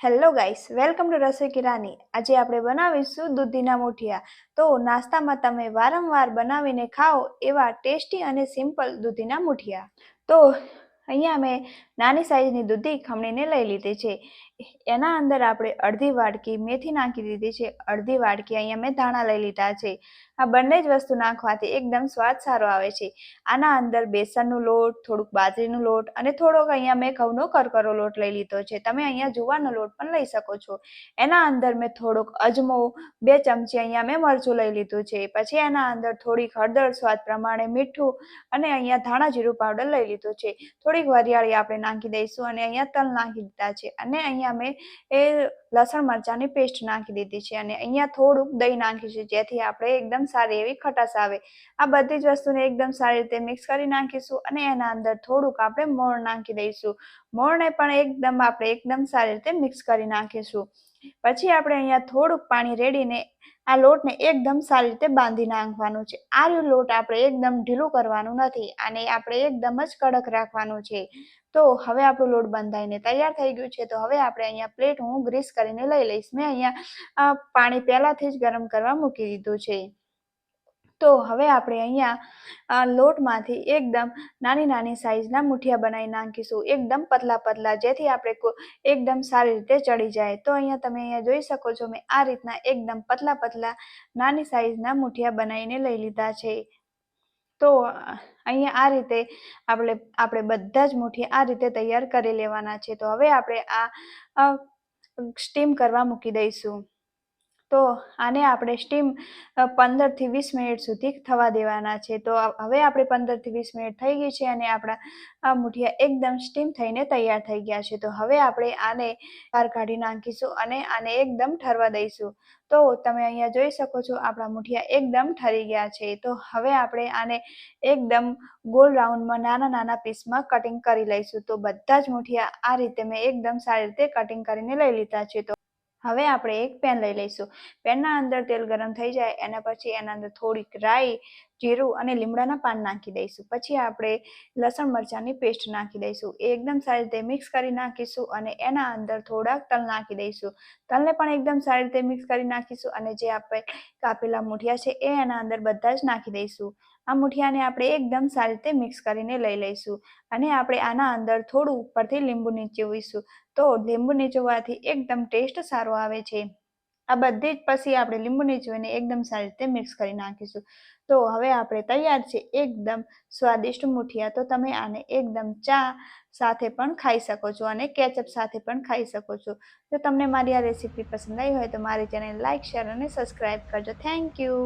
Hello guys welcome to રસોઈ કિરાની આજે આપણે બનાવીશું દૂધીના મુઠિયા તો નાસ્તામાં તમે વારંવાર બનાવીને ખાઓ એવા ટેસ્ટી અને સિમ્પલ દૂધીના મુઠિયા તો અહીંયા મેં નાની સાઈઝની દૂધી ખમણીને લઈ લીધી છે એના અંદર આપણે અડધી વાટકી મેથી નાખી દીધી છે, અડધી વાટકી અહીંયા મેં ધાણા લઈ લીધા છે. આ બંને જ વસ્તુ નાખવાથી એકદમ સ્વાદ સારો આવે છે. આના અંદર બેસનનો લોટ, થોડુંક બાજરીનો લોટ અને થોડોક અહીંયા મેં ઘઉંનો કરકરો લોટ લઈ લીધો છે. તમે અહીંયા જુવારનો લોટ પણ લઈ શકો છો. એના અંદર મેં થોડોક અજમો, બે ચમચી અહીંયા મેં મરચું લઈ લીધું છે. પછી એના અંદર થોડીક હળદર સ્વાદ પ્રમાણે મીઠું અને અહીંયા ધાણા જીરું પાવડર લઈ લીધું છે. થોડીક વરિયાળી આપણે નાખી દઈશું અને અહીંયા તલ નાખી દીધા છે અને અહીંયા મેં એ લસણ મરચાંની પેસ્ટ નાખી દીધી છે અને અહીંયા થોડુંક દહીં નાખ્યું છે, જેથી આપણે એકદમ સારી એવી ખટાશ આવે. આ બધી જ વસ્તુને એકદમ સારી રીતે મિક્સ કરી નાખીશું અને એના અંદર થોડુંક આપણે મોણ નાખી દઈશું. મોણને પણ એકદમ આપણે એકદમ સારી રીતે મિક્સ કરી નાખીશું. પછી આપણે અહીંયા થોડુંક પાણી રેડીને આ લોટને એકદમ સારી રીતે બાંધી નાખવાનું છે. આ લોટ આપણે એકદમ ઢીલું કરવાનું નથી અને આપણે એકદમ જ કડક રાખવાનું છે. તો હવે આપણું લોટ બંધાઈને તૈયાર થઈ ગયું છે. તો હવે આપણે અહીંયા પ્લેટ હું ગ્રીસ કરીને લઈ લઈશ. મેં અહીંયા પાણી પહેલાંથી જ ગરમ કરવા મૂકી દીધું છે. તો હવે આપણે અહીંયા લોટમાંથી એકદમ નાની નાની સાઈઝના મુઠિયા બનાવી નાખીશું. એકદમ પતલા પતલા, જેથી આપણે એકદમ સારી રીતે ચડી જાય. તો અહીંયા તમે અહીંયા જોઈ શકો છો, મેં આ રીતના એકદમ પતલા પતલા નાની સાઇઝના મુઠિયા બનાવીને લઈ લીધા છે. તો અહીંયા આ રીતે આપણે આપણે બધા જ મુઠિયા આ રીતે તૈયાર કરી લેવાના છે. તો હવે આપણે આ સ્ટીમ કરવા મૂકી દઈશું. તો આને આપણે સ્ટીમ પંદરથી વીસ મિનિટ સુધી થવા દેવાના છે. તો હવે આપણે પંદરથી વીસ મિનિટ થઈ ગઈ છે અને આપણા આ મુઠિયા એકદમ સ્ટીમ થઈને તૈયાર થઈ ગયા છે. તો હવે આપણે આને બહાર કાઢી નાખીશું અને આને એકદમ ઠરવા દઈશું. તો તમે અહીંયા જોઈ શકો છો આપણા મુઠિયા એકદમ ઠરી ગયા છે. તો હવે આપણે આને એકદમ ગોલ રાઉન્ડમાં નાના નાના પીસમાં કટિંગ કરી લઈશું. તો બધા જ મુઠિયા આ રીતે મેં એકદમ સારી રીતે કટિંગ કરીને લઈ લીધા છે. તો હવે આપણે એક પેન લઈ લઈશું. પેનના અંદર તેલ ગરમ થઈ જાય, એના પછી એના અંદર થોડીક રાઈ જીરું અને લીમડાના પાન નાખી દઈશું. પછી આપણે લસણ મરચાંની પેસ્ટ નાખી દઈશું. એ એકદમ સારી રીતે મિક્સ કરી નાખીશું અને એના અંદર થોડાક તલ નાખી દઈશું. તલને પણ એકદમ સારી રીતે મિક્સ કરી નાખીશું અને જે આપણે કાપેલા મૂઠિયા છે એ એના અંદર બધા જ નાખી દઈશું. આ મૂઠિયાને આપણે એકદમ સારી રીતે મિક્સ કરીને લઈ લઈશું અને આપણે આના અંદર થોડું ઉપરથી લીંબુ નીચોવીશું. તો લીંબુ નીચોવાથી એકદમ ટેસ્ટ સારો આવે છે. આ બધી જ પછી આપણે લીંબુની નીચોવીને એકદમ સારી રીતે મિક્સ કરી નાખીશું. તો હવે આપણે તૈયાર છે એકદમ સ્વાદિષ્ટ મુઠિયા. તો તમે આને એકદમ ચા સાથે પણ ખાઈ શકો છો અને કેચઅપ સાથે પણ ખાઈ શકો છો. જો તમને મારી આ રેસીપી પસંદ આવી હોય તો મારી ચેનલ લાઇક શેર અને સબસ્ક્રાઈબ કરજો. Thank you.